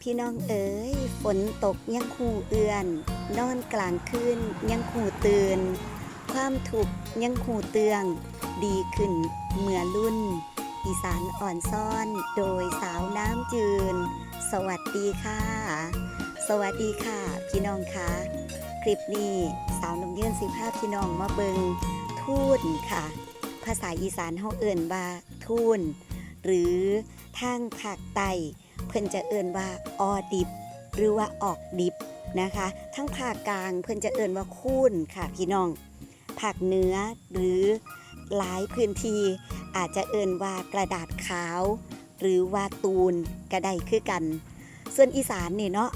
พี่น้องเอ๋ยฝนตกยังคู่เอือน นอนกลางคืนยังคู่ตื่น ความถูกยังคู่เตือง ดีขึ้นเมื่อรุ่น อีสานอ่อนซ่อนโดยสาวน้ำจืน สวัสดีค่ะ สวัสดีค่ะ พี่น้องคะคลิปนี้สาวน้ำยื่นสิภาพพี่น้องมาเบิงทูนค่ะ ภาษาอีสานเฮาเอิ่นว่าทูนหรือทางภาคใต้ เพิ่นจะเอิ่นว่าออดิบ หรือว่าออกดิบนะคะ ทั้งภาคกลางเพิ่นจะเอิ่นว่าคูนค่ะพี่น้องภาคเหนือหรือหลายพื้นที่อาจจะเอิ่นว่ากระดาษขาว หรือว่าตูนก็ได้คือกัน ส่วนอีสานเนี่ยเนาะ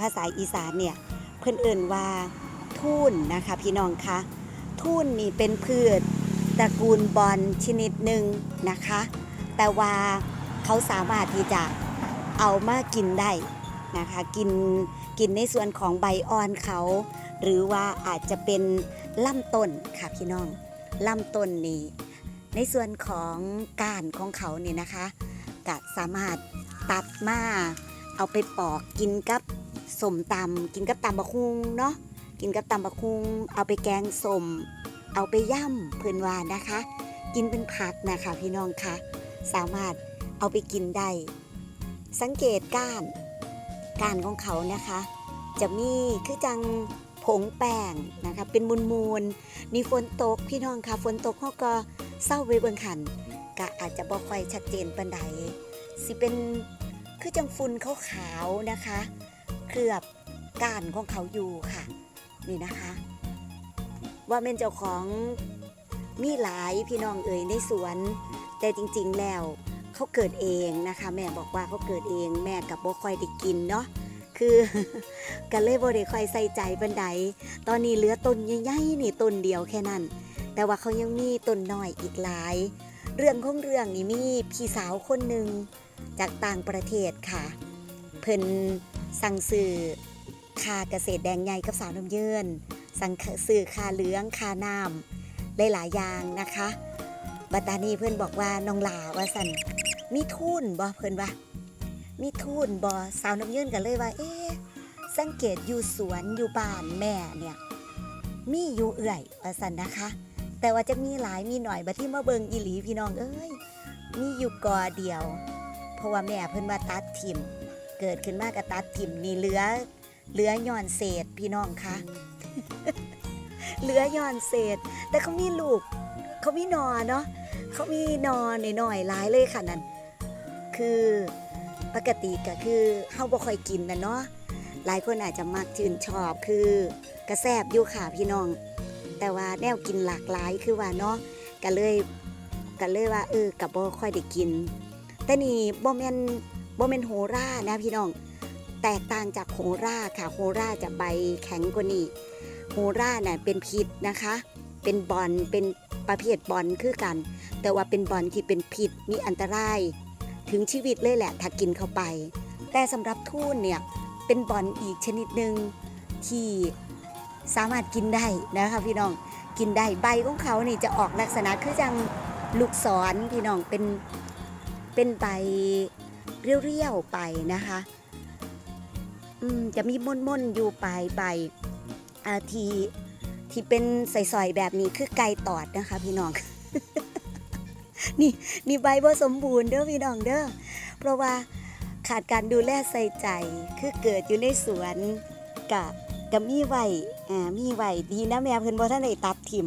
ภาษาอีสานเนี่ยเพิ่นเอิ่นว่าทุ่นนะคะพี่น้องคะทุ่นนี่เป็นพืชตระกูลบอนชนิดหนึ่งนะคะ แต่ว่าเขาสามารถที่จะ เอามากินได้นะคะกินกินในส่วนของใบอ่อนเขา หรือว่าอาจจะเป็นลำต้นค่ะพี่น้องลำต้นนี่ในส่วนของก้านของเขาเนี่ยนะคะก็สามารถตัดมาเอาไปปอกกินกับสมตำกินกับตำบะคุงเนาะกินกับตำบะคุง เอาไปแกงสมเอาไปย่ำเพื่อนว่านะคะ กินเป็นผักนะคะพี่น้องคะสามารถเอาไปกินได้ สังเกตก้านก้านของเขานะคะ จะมีคือจังผงแป้งนะคะเป็นมูลมูลนี่ฝนตกพี่น้องค่ะฝนตกเขาก็เศร้าไปเบิ่งขันก็อาจจะบ่ค่อยชัดเจนปานใดสิเป็นคือจังฝุ่นขาวๆนะคะ เคลือบก้านของเขาอยู่ค่ะ นี่นะคะ ว่าเป็นเจ้าของมีหลายพี่น้องเอ่ยในสวน แต่จริงๆแล้ว เขาเกิดเองนะคะ แม่บอกว่าเขาเกิดเอง แม่กับบ่ค่อยได้กินเนาะคือกันเลยบ่ได้ค่อยใส่ใจบันไดตอนนี้เหลือต้นใหญ่ๆนี่ต้นเดียวแค่นั้น แต่ว่าเขายังมีต้นน้อยอีกหลาย เรื่องของเรื่องนี่มีพี่สาวคนหนึ่งจากต่างประเทศค่ะ เพิ่นสั่งซื้อคาเกษตรแดงใหญ่กับสาวน้ำเยินสั่งซื้อคาเหลืองคาน้ำหลายๆอย่างนะคะ บัตานีเพื่อนบอกว่าน้องลาว่าสัน มีทุนบ่เพื่อนว่ามีทุนบ่สาวน้ำเยินกันเลยว่า เอ๊ะสังเกตอยู่สวนอยู่บ้านแม่เนี่ย มีอยู่เอื่อยว่าสันนะคะ แต่ว่าจะมีหลายมีหน่อยบัดที่มาเบิงอีหลีพี่น้องเอ้ยมีอยู่กอเดียว เพราะว่าแม่เพิ่นมาตัดทิมเกิดขึ้นมากับตัดทิมนี่เหลือเหลือย้อนเศษพี่น้องคะเหลือย้อนเศษ แต่เขามีลูก เขามีนอเนาะเขามีหนอหน่อยๆหลายเลยค่ะนั่น คือ ปกติก็คือเฮาบ่ค่อยกินนะเนาะหลายคนอาจจะมักชื่นชอบคือกระแซบอยู่ค่ะพี่น้อง แต่ว่าแนวกินหลากหลายคือว่าเนาะก็เลยก็เลยว่าเออกับบ่ค่อยได้กิน แต่นี่บ่แม่นบ่แม่นโหรานะพี่น้อง แตกต่างจากโหราค่ะโหราจะใบแข็งกว่านี้โฮราเนี่ยเป็นพิษนะคะ เป็นบอลเป็นประเภทบอลคือกัน แต่ว่าเป็นบอลที่เป็นพิษมีอันตราย ถึงชีวิตเลยแหละถ้ากินเข้าไป แต่สำหรับทูนเนี่ยเป็นบอลอีกชนิดหนึ่งที่สามารถกินได้นะคะพี่น้องกินได้ใบของเขานี่จะออกลักษณะคือจังลูกศรพี่น้องเป็นเป็นใบเรียวๆไปนะคะจะมีม่นๆอยู่ปลายใบอาทีที่เป็นใสๆแบบนี้คือไก่ตอดนะคะ พี่น้อง นี่นี่ใบบ่สมบูรณ์เด้อพี่น้องเด้อเพราะว่าขาดการดูแลใส่ใจคือเกิดอยู่ในสวนกับกับมีไว้อ่ามีไว้ดีนะแม่เพิ่นบ่ทันได้ตัดทิ่ม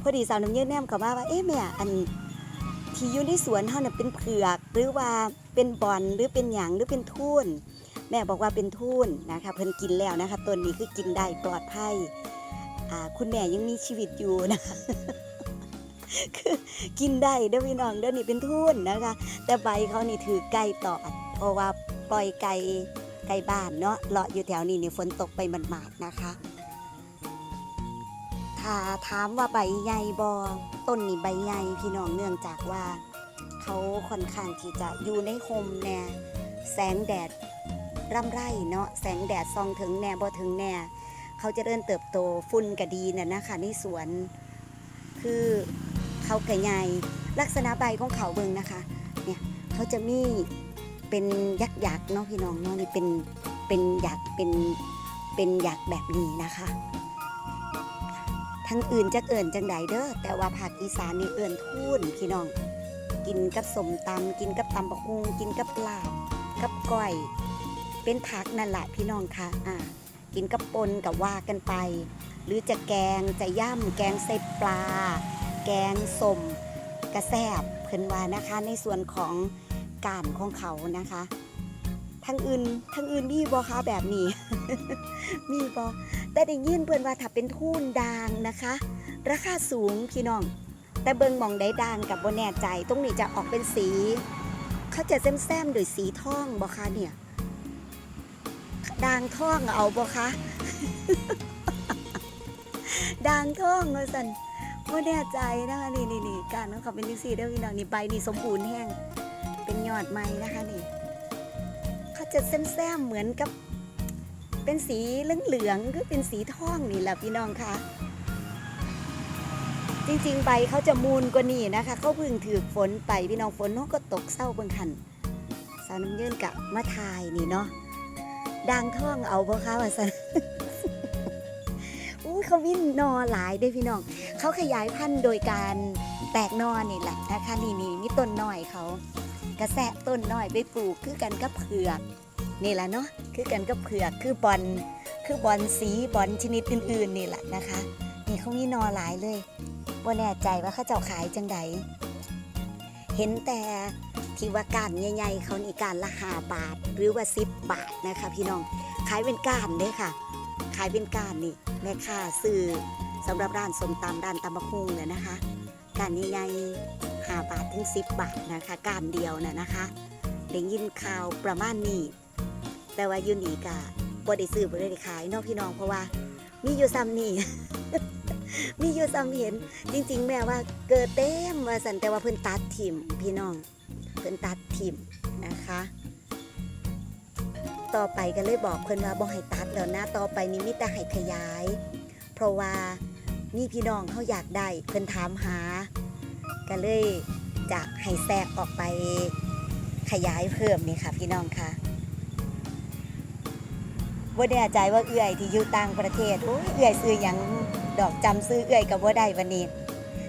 พอดีสาวน้ำเยืนแนมเข้ามาว่าเอ๊ะแม่อันที่อยู่ในสวนเฮาน่ะเป็นเผือกหรือว่าเป็นบอนหรือเป็นหยังหรือเป็นทุ่นแม่บอกว่าเป็นทุ่นนะคะเพิ่นกินแล้วนะคะต้นนี้คือกินได้ปลอดภัยอ่าคุณแม่ยังมีชีวิตอยู่นะ คือกินได้เด้อพี่น้องเด้อนี่เป็นทุนนะคะ แต่ใบเขานี่ถือไก่ตอด เพราะว่าปล่อยไก่ไก่บ้านเนาะเลาะอยู่แถวนี้นี่ฝนตกไปหมาดๆนะคะถ้าถามว่าใบใหญ่บอต้นนี่ใบใหญ่พี่น้องเนื่องจากว่า เขาค่อนข้างที่จะอยู่ในโฮมแน่แสงแดดร่ำไรเนาะแสงแดดส่องถึงแน่บ่ถึงแน่เขาจะเริ่มเติบโตฝุ่นก็ดีน่ะนะคะในสวนคือ เขากระใหญ่ลักษณะใบของเขาเบิงนะคะเนี่ยเขาจะมีเป็นยักษ์ยักษ์เนาะพี่น้องเนาะนี่เป็นเป็นยักษ์เป็นเป็นยักษ์แบบนี้นะคะ ทั้งอื่นจะเอิ่นจังใดเด้อแต่ว่าภาคอีสานนี่เอิ่นทูนพี่น้อง กินกับสมตำกินกับตำบักฮุงกินกับลาบกับก้อย เป็นผักนั่นแหละพี่น้องค่ะอ่ากินกับปนกับว่ากันไป หรือจะแกงจะย่ำแกงใส่ปลา แกงสมกระแซบเพิ่นว่านะคะในส่วนของการของเขานะคะทั้งอื่นทั้งอื่นมีบอคะแบบนี้ มีบอแต่ได้ยินเพิ่นว่าถ้าเป็นทุนดางนะคะ ราคาสูงพี่น้อง แต่เบิงมองได้ดางกับโบแน่ใจ ตรงนี้จะออกเป็นสี เขาจะแซมๆโดวยสีทองบอคะเนี่ย ดางทองเอาบอคะ ดางทองว่าสัน บ่แน่ใจนะคะนี่นี่นี่การของเขาเป็นดิซี่เด้อพี่น้องนี่ใบนี่สมบูรณ์แห้งเป็นยอดไม้นะคะนี่เขาจะแซมๆเหมือนกับ เป็นสีเหลืองๆคือเป็นสีทองนี่แหละพี่น้องคะจริงๆใบเขาจะมูลกว่านี้นะคะ เขาพึ่งถือฝนไปพี่น้องฝนเขาก็ตกเศร้าเบิ่งคันสาวน้ำยื่นกะมาทายนี่เนาะดังท่องเอาเพราะเขาว่าสัน ขาวิ่งนอหลายเด้พี่น้อง เขาขยายพันธุ์โดยการแตกนอนี่แหละนะคะนี่นี่มีต้นน้อยเขา กระแสะต้นน้อยไปปลูกคือกันกับเผือกนี่แหละเนาะคือกันกับเผือกคือบอลคือบอลสีบอลชนิดอื่นๆนี่แหละนะคะนี่เขามีนอหลายเลยว่าแน่ใจว่าเขาเจ้าขายจังใดเห็นแต่ที่ว่าการใหญ่ๆเขานี่การละห้าบาทหรือว่าสิบบาทนะคะ พี่น้องขายเป็นก้านเด้ค่ะ ขายเป็นกานนี่แม่ค้าซื้อสำหรับร้านสมตำร้านตำบักฮุงเนี่ยนะคะ กานใหญ่ๆห้าบาทถึงสิบบาทนะคะ กานเดียวน่ะนะคะได้ยินข่าวประมาณนี้ แต่ว่ายูนี่กะบ่ได้ซื้อบ่ได้ขายนอกพี่น้องเพราะว่า มีอยู่ซ้ำนี่มีอยู่ซ้ำเห็น จริง ๆ แม่ว่าเกิดเต็มว่าสันแต่ว่าเพิ่นตัดถิ่มพี่น้องเพิ่นตัดถิ่มนะคะ ต่อไปก็เลยบอกเพิ่นว่าบ่ให้ตัดแล้วนะต่อไปนี้มีแต่ให้ขยาย เพราะว่ามีพี่น้องเขาอยากได้เพิ่นถามหา ก็เลยจะให้แทรกออกไปขยายเพิ่มนี่ค่ะพี่น้องค่ะบ่แน่ใจว่าเอื่อยที่อยู่ต่างประเทศโอ้ยเอื่อยซื้อหยังดอกจำซื้อเอื่อยกับบ่ได้วันนี้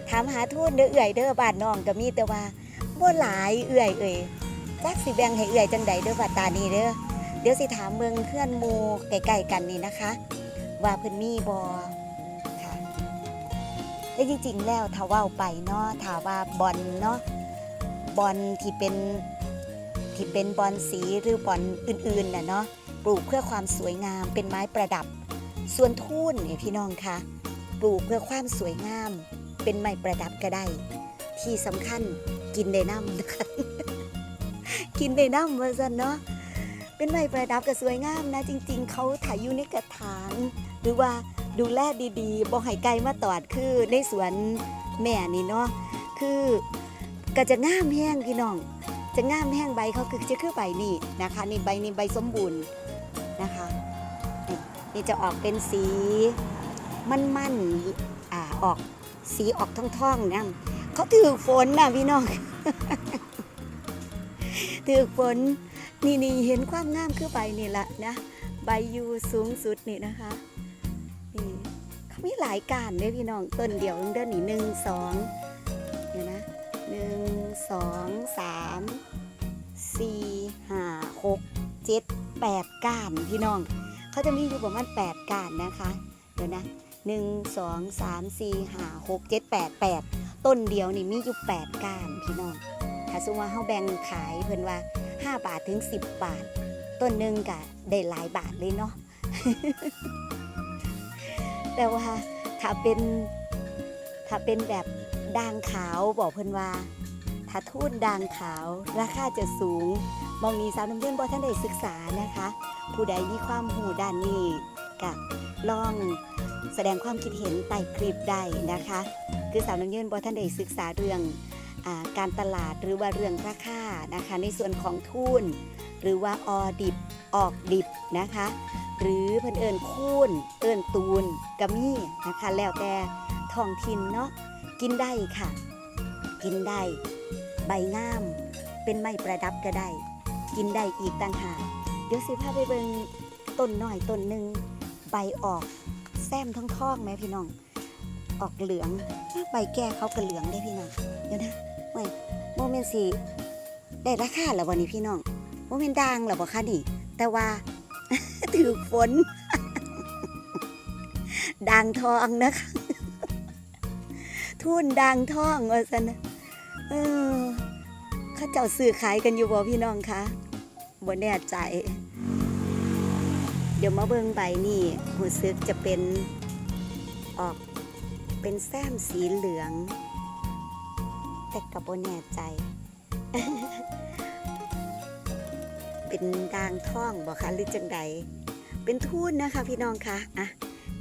ถามหาทุนเด้อเอื่อยเด้อบ้านน้องก็มีแต่ว่าบ่หลายเอื่อยเอ่ยจักสิแบ่งให้เอื่อยจังใดเด้อว่าตานี้เด้อ ดี๋ยวสิถามเมืองเพื่อนมู่ใกล้ๆกันนี่นะคะ ว่าเพิ่อนมีบ่ค่ะและจริงๆแล้วถ้าว้าไปเนาะถ้าว่าบอลเนาะบอลที่เป็นที่เป็นบอลสีหรือบอลอื่นๆน่ะเนาะปลูกเพื่อความสวยงามเป็นไม้ประดับ ส่วนทูนเนี่ยพี่น้องคะปลูกเพื่อความสวยงาม เป็นไม้ประดับก็ได้ ที่สำคัญกินได้น้ำนะคะกินได้น้ำว่าซันเนาะ เป็นไม้ประดับก็สวยงามนะ จริง ๆ เขาถ่ายอยู่ในกระถาง หรือว่าดูแลดีๆบ่ให้ไกลมาตอดคือในสวนแม่นี่เนาะคือก็จะงามแห้งพี่น้อง จะงามแห้งใบเขาคือจะคือใบนี่นะคะนี่ใบนี่ใบสมบูรณ์นะคะนี่นี่จะออกเป็นสีมันๆอ่าออกสีออกท่องๆนะเขาถือฝนนะพี่น้องถือฝน นี่นี่เห็นความงามคือใบนี่แหละนะ ใบยูสูงสุดนี่นะคะนี่เขามีหลายการเลยพี่น้องต้นเดียวเดินนี่หนึ่งสองเดี๋ยวนะหนึ่งสองสามสี่ห้าหกเจ็ดแปดก้านพี่น้อง เขาจะมีอยู่ประมาณแปดก้านนะคะ เดี๋ยวนะหนึ่งสองสามสี่ห้าหกเจ็ดแปดแปดต้นเดียวนี่มีอยู่แปดก้านพี่น้องถ้าสมมติว่าเฮาแบ่งขายเพิ่อนว่า 5 บาทถึง 10 บาท ต้นหนึ่งก็ได้หลายบาทเลยเนาะแต่ว่าถ้าเป็นถ้าเป็นแบบด่างขาวบอกเพิ่นว่า ถ้าทูนด่างขาวราคาจะสูง มองนี้สาวน้ำเยื่นบ่ท่านได้ศึกษานะคะ ผู้ใดมีความหูด้านนี้ก็ลองแสดงความคิดเห็นใต้คลิปได้นะคะ คือสาวน้ำเยื่นบ่ท่านได้ศึกษาเรื่อง การตลาดหรือว่าเรื่องราคานะคะ ในส่วนของทุนหรือว่าออดิบออกดิบนะคะ หรือเพิ่นเอิญคูนเอิญตูนกะมี่นะคะแล้วแต่ท้องถิ่นเนาะกินได้ค่ะ กินได้ ใบงาม เป็นไม้ประดับก็ได้ กินได้อีกต่างหากเดี๋ยวสิพาไปเบิ่งต้นหน้อยต้นหนึ่งใบออกแซมท้องท้องๆไหมพี่น้อง ออกเหลือง ใบแก่เขาก็เหลืองได้พี่น้องเดี๋ยวนะ ม่นสิได้ราคาแล้ววันนี้พี่น้องโมเมนดังแล้วบ่คะนี่ แต่ว่า ถือฝนดังทองนะคะทุนดังทองว่าสันนะเออเข้าเจ้าซื้อขายกันอยู่บ่พี่น้องคะบ่แน่ใจ เดี๋ยวมาเบิ่งใบนี่หูซึกจะเป็นออกเป็นแซมสีเหลือง แต่กับบ่แน่ใจ เป็นดางท่องบ่คะหรือจังใด เป็นทุนนะคะพี่น้องคะอะ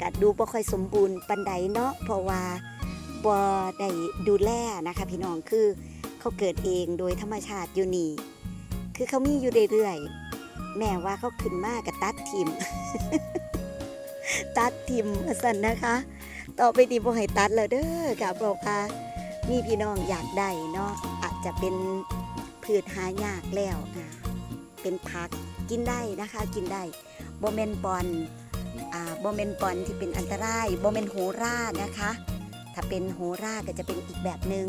กัดดูบ่ค่อยสมบูรณ์ปันใดเนาะเพราะว่าบ่ได้ดูแลนะคะพี่น้องคือเขาเกิดเองโดยธรรมชาติอยู่นี่คือเขามีอยู่เรื่อยๆแม่ว่าเขาขึ้นมากกับตัดทิม ตัดทิมสันนะคะ ต่อไปดีบ่ให้ตัดแล้วเด้อค่ะเพราะว่า มีพี่น้องอยากได้เนาะอาจจะเป็นพืชหายากแล้วอะเป็นผักกินได้นะคะกินได้บ่แม่นบอลอ่าบ่แม่นบอลที่เป็นอันตรายบ่แม่นโหรานะคะ ถ้าเป็นโหราก็จะเป็นอีกแบบหนึ่ง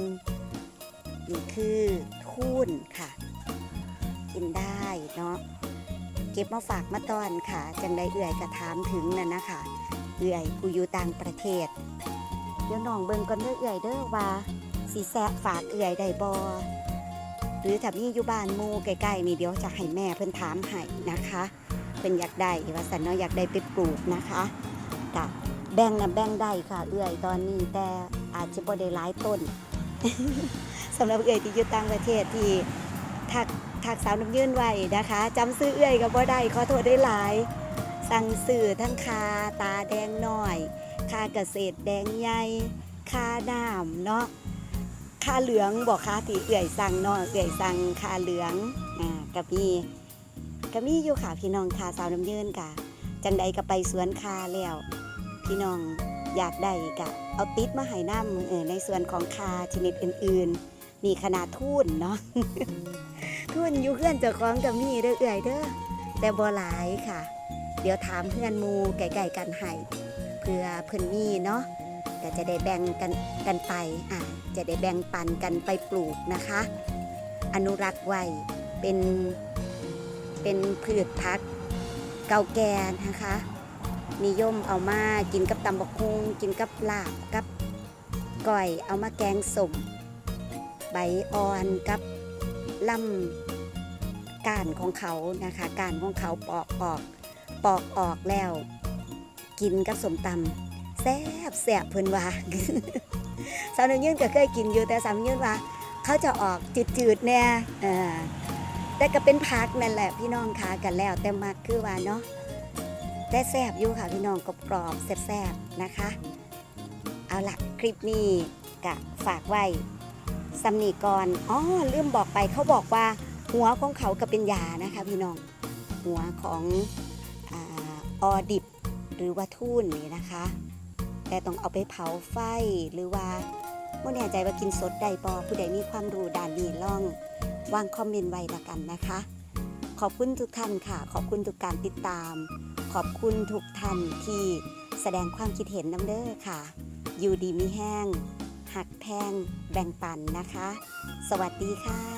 นี่คือทูนค่ะ กินได้เนาะเก็บมาฝากมาตอนค่ะ จังได้เอื่อยกระถามถึงนั่นนะคะ เอื่อยกูอยู่ต่างประเทศ เดี๋ยวน้องเบิ่งก่อนเด้อเอื่อยเด้อว่า สีแซะฝากเอื่อยได้บ่หรือถ้ามีอยู่บ้านมูใกล้ๆนี่เดี๋ยวจะให้แม่เพิ่นถามให้นะคะเพิ่นอยากได้ว่าสันเนาะอยากได้ไปปลูกนะคะกะแบ่งนะแบ่งได้ค่ะ เอื่อยตอนนี้แต่อาจจะบ่ได้หลายต้นสำหรับเอื่อยที่อยู่ต่างประเทศที่ทักทักสาวน้ำยื่นไว้นะคะจำซื้อเอื่อยก็บ่ได้ขอโทษได้หลาย สั่งสื่อทั้งคาตาแดงหน้อยคาเกษตรแดงใหญ่คาน้ำเนาะ คาเหลืองบอกคาที่เอื่อยสั่งเนาะเอื่อยสั่งคาเหลืองอ่ากับมีก็มีอยู่ค่ะพี่น้องคาสาวน้ำยืนค่ะ จังใดก็ไปสวนคาแล้ว พี่น้องอยากได้กะเอาติดมาให้น้ำเออในส่วนของคาชนิดอื่นๆมีขนาดทุ่นเนาะทุ่นอยู่เพื่อนเจ้าของกับมีเด้อเอื่อยเด้อแต่บ่หลายค่ะ เดี๋ยวถามเพื่อนมูไก่ๆกันให้เพื่อเพื่อนมีเนาะ ก็จะได้แบ่งกันกันไปอะจะได้แบ่งปันกันไปปลูกนะคะ อนุรักษ์ไว้เป็นเป็นพืชพักเก่าแก่นะคะ นิยมเอามากินกับตำบักฮุงกินกับลาบกับก้อยเอามาแกงสมใบอ่อนกับลำก้านของเขานะคะก้านของเขาปอกออก ปอกออกแล้ว กินกับสมตำ ซ่บแซ่บเพิ่นว่าสาวน้ำยืนก็เคยกินอยู่แต่สาวน้ำยืนว่า เขาจะออกจืดๆแน่เออแต่ก็เป็นพักนั่นแหละพี่น้องคะกันแล้ว แต่มักคือว่าเนาะแต่แซ่บอยู่ค่ะพี่น้องกรอบๆแซ่บๆนะคะ เอาละคลิปนี้กะฝากไว้สำนีก่อนอ๋อลืมบอกไปเขาบอกว่าหัวของเขาก็เป็นยานะคะพี่น้องหัวของอาออดิบหรือว่าทุ่นนี่นะคะ แต่ต้องเอาไปเผาไฟหรือว่าไม่แน่ใจว่ากินสดได้ปอผู้ใดมีความรู้ด้านนี้ล่องวางคอมเมนต์ไว้ละกันนะคะ ขอบคุณทุกท่านค่ะ ขอบคุณทุกการติดตาม ขอบคุณทุกท่านที่แสดงความคิดเห็นน้ำเด้อค่ะ อยู่ดีมีแห้ง หักแพง แบ่งปันนะคะ สวัสดีค่ะ